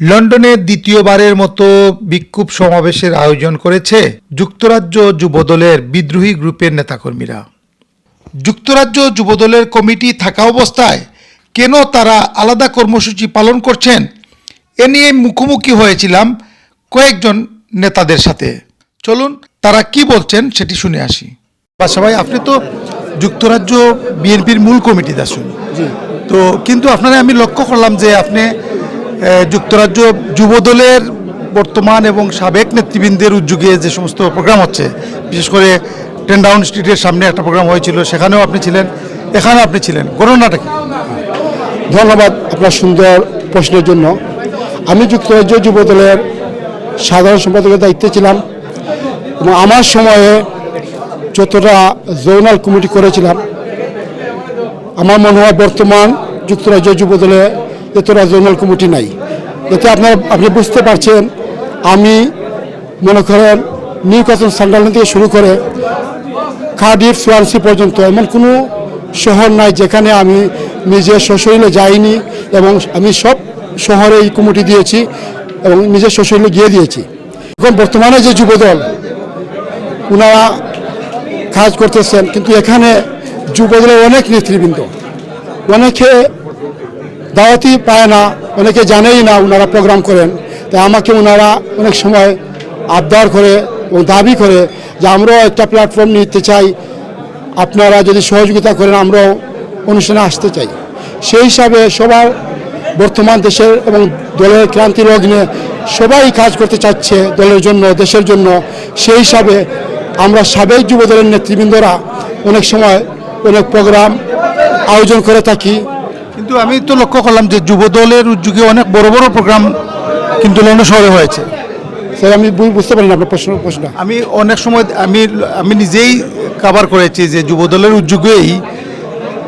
লন্ডনে দ্বিতীয়বারের মতো বিক্ষোভ সমাবেশের আয়োজন করেছে যুক্তরাজ্য যুবদলের বিদ্রোহী গ্রুপের নেতাকর্মীরা। যুক্তরাজ্য যুবদলের কমিটি থাকা অবস্থায় কেন তারা আলাদা কর্মসূচি পালন করছেন এ নিয়ে মুখোমুখি হয়েছিলাম কয়েকজন নেতাদের সাথে। চলুন তারা কি বলছেন সেটি শুনে আসি। বাসা ভাই আপনি তো যুক্তরাজ্য বিএনপির মূল কমিটিতে আসুন তো কিন্তু আপনারা আমি লক্ষ্য করলাম যে আপনি যুক্তরাজ্য যুবদলের বর্তমান এবং সাবেক নেতৃবৃন্দের উদ্যোগে যে সমস্ত প্রোগ্রাম হচ্ছে, বিশেষ করে টেন ডাউন স্ট্রিটের সামনে একটা প্রোগ্রাম হয়েছিল, সেখানেও আপনি ছিলেন, এখানেও আপনি ছিলেন। ঘটনাটা কি? ধন্যবাদ আপনার সুন্দর প্রশ্নের জন্য। আমি যুক্তরাজ্য যুবদলের সাধারণ সম্পাদকের দায়িত্বে ছিলাম এবং আমার সময়ে যতটা জোনাল কমিটি করেছিলাম, আমার মনে হয় বর্তমান যুক্তরাজ্য যুবদলে এতটা জোনাল কমিটি নাই। এতে আপনার, আপনি বুঝতে পারছেন, আমি মনে করেন নিউ কাসন সান্ডারল্যান্ড থেকে শুরু করে কার্ডিফ, সোয়ানসি পর্যন্ত এমন কোনো শহর নাই যেখানে আমি নিজে সশরীরে যাইনি এবং আমি সব শহরে এই কমিটি দিয়েছি এবং নিজের সশরীরে গিয়ে দিয়েছি। এখন বর্তমানে যে যুবদল ওনারা কাজ করতেছেন, কিন্তু এখানে যুবদলের অনেক নেতৃবৃন্দ, অনেকে দাওয়াতি পায় না, অনেকে জানেই না ওনারা প্রোগ্রাম করেন। তাই আমাকে ওনারা অনেক সময় আবদার করে এবং দাবি করে যে আমরাও একটা প্ল্যাটফর্ম নিতে চাই, আপনারা যদি সহযোগিতা করেন আমরাও অনুষ্ঠানে আসতে চাই। সেই হিসাবে সবার বর্তমান দেশের এবং দলের ক্রান্তি লগ্নে সবাই কাজ করতে চাচ্ছে দলের জন্য, দেশের জন্য। সেই হিসাবে আমরা সাবেক যুবদলের নেতৃবৃন্দরা অনেক সময় অনেক প্রোগ্রাম আয়োজন করে থাকি। কিন্তু আমি তো লক্ষ্য করলাম যে যুবদলের উদ্যোগে অনেক বড় বড় প্রোগ্রাম কিন্তু লন্ডন শহরে হয়েছে। স্যার আমি বুঝতে পারি না আপনার প্রশ্ন প্রশ্ন আমি অনেক সময় আমি আমি নিজেই কাভার করেছি যে যুবদলের উদ্যোগেই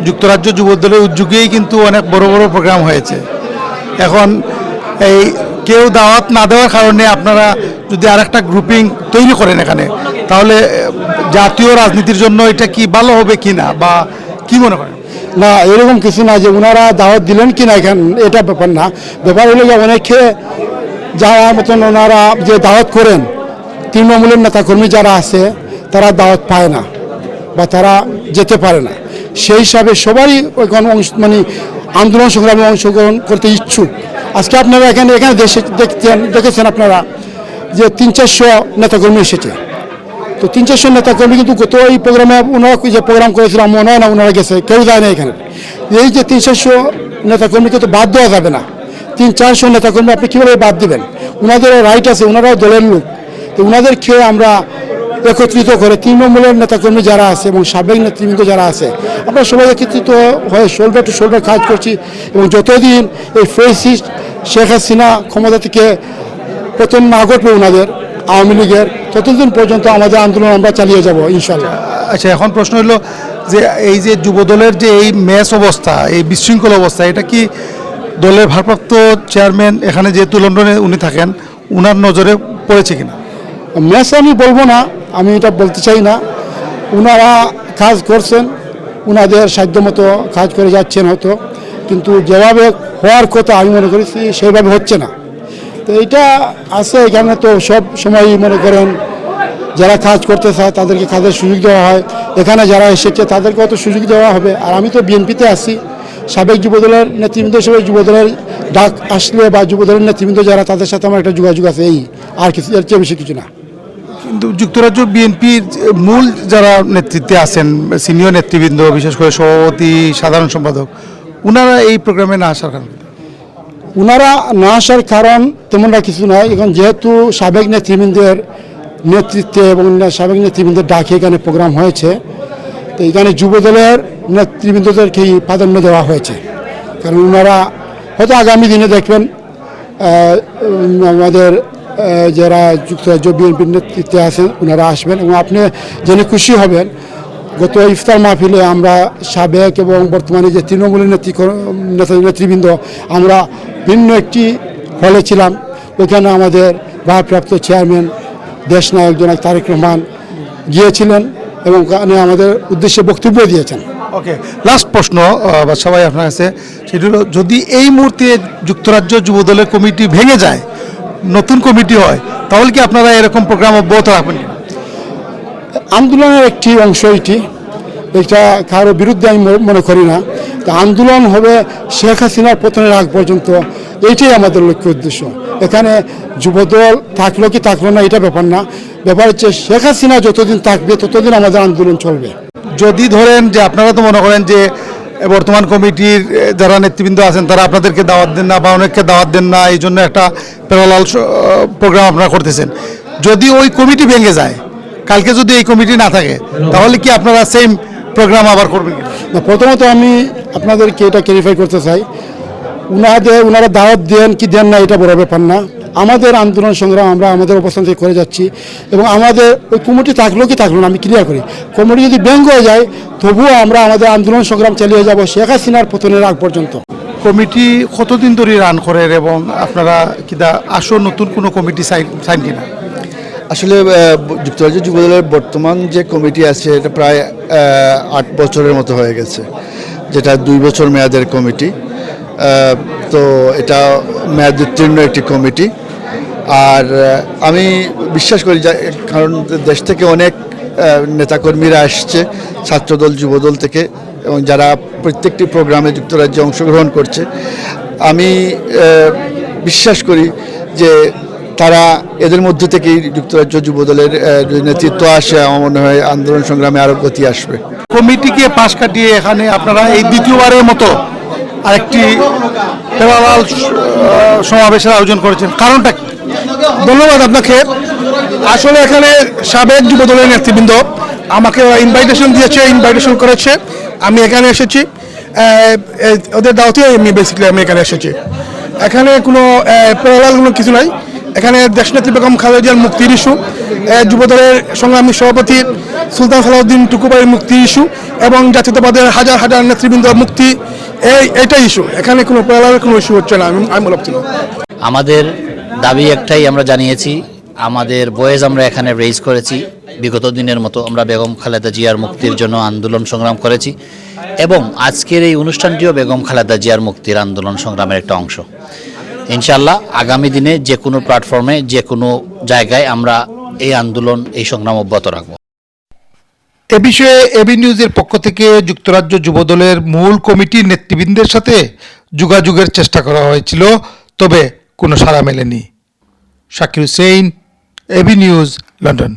যুক্তরাজ্য যুবদলের উদ্যোগেই কিন্তু অনেক বড় বড় প্রোগ্রাম হয়েছে। এখন এই কেউ দাওয়াত না দেওয়ার কারণে আপনারা যদি আরেকটা গ্রুপিং তৈরি করেন এখানে তাহলে জাতীয় রাজনীতির জন্য এটা কি ভালো হবে কি না বা কি মনে করেন? না, এরকম কিছু না যে ওনারা দাওয়াত দিলেন কি না এখান এটা ব্যাপার না। ব্যাপার হলো যে অনেকে যারা মতন ওনারা যে দাওয়াত করেন, তৃণমূলের নেতাকর্মী যারা আছে, তারা দাওয়াত পায় না বা তারা যেতে পারে না। সেই হিসাবে সবারই এখন অংশ- মানে আন্দোলন সংগ্রামে অংশগ্রহণ করতে ইচ্ছুক। আজকে আপনারা এখানে এখানে দেশে দেখছেন দেখেছেন আপনারা যে তিন চারশো নেতাকর্মী এসেছে। তো তিন চারশো নেতাকর্মী কিন্তু গত এই প্রোগ্রামে ওনারা যে প্রোগ্রাম করেছিলাম মনে হয় না, ওনারা গেছে, কেউ যায় না এখানে। এই যে তিন চারশো নেতাকর্মীকে তো বাদ দেওয়া যাবে না। তিন চারশো নেতাকর্মী আপনি কীভাবে বাদ দিবেন? ওনাদেরও রাইট আছে, ওনারাও দলের লোক। তো ওনাদের খেয়ে আমরা একত্রিত করে তৃণমূলের নেতাকর্মী যারা আছে এবং সাবেক নেতৃবৃন্দ যারা আছে, আমরা সবাই একত্রিত হয়ে শোল্ডার টু শোল্ডার কাজ করছি এবং যতদিন এই ফেসিস্ট শেখ হাসিনা ক্ষমতা থেকে প্রথম না ঘটবে ওনাদের আওয়ামী লীগের ততদিন পর্যন্ত আমাদের আন্দোলন আমরা চালিয়ে যাব ইনশাল্লাহ। আচ্ছা এখন প্রশ্ন হলো যে এই যে যুবদলের যে এই ম্যাচ অবস্থা এই বিশৃঙ্খল অবস্থা এটা কি দলের ভারপ্রাপ্ত চেয়ারম্যান এখানে যেহেতু লন্ডনে উনি থাকেন উনার নজরে পড়েছে কিনা? ম্যাচ আমি বলব না আমি এটা বলতে চাই না। ওনারা কাজ করছেন ওনাদের সাধ্যমতো কাজ করে যাচ্ছেন হয়তো কিন্তু যেভাবে হওয়ার কথা আমি মনে করি সেইভাবে হচ্ছে না। তো এইটা আছে এখানে তো সব সময় মনে করেন যারা কাজ করতে চায় তাদেরকে কাজের সুযোগ দেওয়া হয়। এখানে যারা এসেছে তাদেরকেও তো সুযোগ দেওয়া হবে। আর আমি তো বিএনপিতে আছি। সাবেক যুবদলের নেতৃবৃন্দ হিসেবে যুবদলের ডাক আসলে বা যুবদলের নেতৃবৃন্দ যারা, তাদের সাথে আমার একটা যোগাযোগ আছে এই। আর কিছু, এর চেয়ে বেশি কিছু না। কিন্তু যুক্তরাজ্য বিএনপির মূল যারা নেতৃত্বে আছেন, সিনিয়র নেতৃবৃন্দ, বিশেষ করে সভাপতি, সাধারণ সম্পাদক, উনারা এই প্রোগ্রামে না আসার কারণে? ওনারা না আসার কারণ তেমনটা কিছু নয় এখন যেহেতু সাবেক নেতৃবৃন্দের নেতৃত্বে এবং সাবেক নেতৃবৃন্দের ডাকে এখানে প্রোগ্রাম হয়েছে, তো এখানে যুবদলের নেতৃবৃন্দদেরকেই প্রাধান্য দেওয়া হয়েছে। কারণ ওনারা হয়তো আগামী দিনে দেখবেন আমাদের যারা যুক্তরাজ্য বিএনপির নেতৃত্বে আছেন ওনারা আসবেন এবং আপনি জেনে খুশি হবেন, গত ইফতার মাহফিলে আমরা সাবেক এবং বর্তমানে যে তৃণমূলের নেতৃ নেতৃবৃন্দ, আমরা ভিন্ন একটি হলে ছিলাম। ওখানে আমাদের ভারপ্রাপ্ত চেয়ারম্যান দেশনায়ক জনক তারেক রহমান গিয়েছিলেন এবং ওখানে আমাদের উদ্দেশ্যে বক্তব্য দিয়েছেন। ওকে লাস্ট প্রশ্ন সবাই আপনার কাছে সেটি হলো যদি এই মুহূর্তে যুক্তরাজ্য যুবদলের কমিটি ভেঙে যায় নতুন কমিটি হয় তাহলে কি আপনারা এরকম প্রোগ্রাম অব্যাহত রাখবেন? আন্দোলনের একটি অংশ এটি। এটা কারও বিরুদ্ধে আমি মনে করি না। তা আন্দোলন হবে শেখ হাসিনার পতনের আগ পর্যন্ত। এইটাই আমাদের লক্ষ্য উদ্দেশ্য। এখানে যুবদল থাকল কি থাকল না, এটা ব্যাপার না। ব্যাপার হচ্ছে শেখ হাসিনা যতদিন থাকবে, ততদিন আমাদের আন্দোলন চলবে। যদি ধরেন যে আপনারা তো মনে করেন যে বর্তমান কমিটির যারা নেতৃবৃন্দ আছেন, তারা আপনাদেরকে দাওয়াত দেন না বা অনেককে দাওয়াত দেন না, এই জন্য একটা প্যারালাল প্রোগ্রাম আপনারা করতেছেন। যদি ওই কমিটি ভেঙে যায়, কালকে যদি এই কমিটি না থাকে, তাহলে কি আপনারা সেম প্রোগ্রাম আবার করবেন না, প্রথমত আমি আপনাদেরকে এটা ক্যারিফাই করতে চাই। উনাদের উনারা দাওয়াত দেন কি দেন না এটা বড় ব্যাপার না। আমাদের আন্দোলন সংগ্রাম আমরা আমাদের অবস্থান থেকে করে যাচ্ছি এবং আমাদের ওই কমিটি থাকলেও কি থাকল না আমি ক্লিয়ার করি। কমিটি যদি ব্যঙ্গ হয়ে যায় তবুও আমরা আমাদের আন্দোলন সংগ্রাম চালিয়ে যাব শেখ হাসিনার পতনের আগ পর্যন্ত। কমিটি কতদিন ধরে রান করেন এবং আপনারা কিনা আসো নতুন কোনো কমিটি সাইন সাইন কিনা? আসলে যুক্তরাজ্য যুবদলের বর্তমান যে কমিটি আছে, এটা প্রায় আট বছরের মতো হয়ে গেছে, যেটা দুই বছর মেয়াদের কমিটি। তো এটা মেয়াদ উত্তীর্ণ একটি কমিটি। আর আমি বিশ্বাস করি কারণ দেশ থেকে অনেক নেতাকর্মীরা আসছে, ছাত্রদল, যুবদল থেকে, এবং যারা প্রত্যেকটি প্রোগ্রামে যুক্তরাজ্যে অংশগ্রহণ করছে। আমি বিশ্বাস করি যে তারা এদের মধ্যে থেকেই যুক্তরাজ্য যুবদলের নেতৃত্ব আসে, আমার মনে হয় আন্দোলন সংগ্রামে আরও গতি আসবে। কমিটিকে পাশ কাটিয়ে এখানে আপনারা এই দ্বিতীয়বারের মতো আরেকটি প্যারালাল সমাবেশের আয়োজন করেছেন। কারণটা কি? ধন্যবাদ আপনাকে। আসলে এখানে সাবেক যুবদলের নেতৃবৃন্দ আমাকে ইনভাইটেশন দিয়েছে ইনভাইটেশন করেছে। আমি এখানে এসেছি। ওদের দাওয়াতে আমি বেসিক্যালি আমি এখানে এসেছি। এখানে কোনো প্যারালাল কোনো কিছু নাই। এখানে দেশনেত্রী বেগম খালেদা জিয়ার মুক্তির ইস্যু যুবদলের সংগ্রামী সভাপতি সুলতান সালাউদ্দিন টুকুবাইয়ের মুক্তি ইস্যু এবং জাতীয়তাবাদের হাজার হাজার নেতৃবৃন্দ মুক্তি, এই, এটাই ইস্যু। এখানে কোনো প্যারালাল কোনো ইস্যু হচ্ছে না। আমি আমি না। আমাদের দাবি একটাই আমরা জানিয়েছি, আমাদের বয়েজ আমরা এখানে রেজ করেছি, বিগত দিনের মতো আমরা বেগম খালেদা জিয়ার মুক্তির জন্য আন্দোলন সংগ্রাম করেছি এবং আজকের এই অনুষ্ঠানটিও বেগম খালেদা জিয়ার মুক্তির আন্দোলন সংগ্রামের একটা অংশ। ইনশাল্লাহ আগামী দিনে যে কোনো প্ল্যাটফর্মে, যে কোনো জায়গায় আমরা এই আন্দোলন, এই সংগ্রাম অব্যাহত রাখব। এ বিষয়ে এবি নিউজের পক্ষ থেকে যুক্তরাজ্য যুবদলের মূল কমিটির নেতৃবৃন্দের সাথে যোগাযোগের চেষ্টা করা হয়েছিল, তবে কোনো সাড়া মেলেনি। Shakir Hussain AB news, London.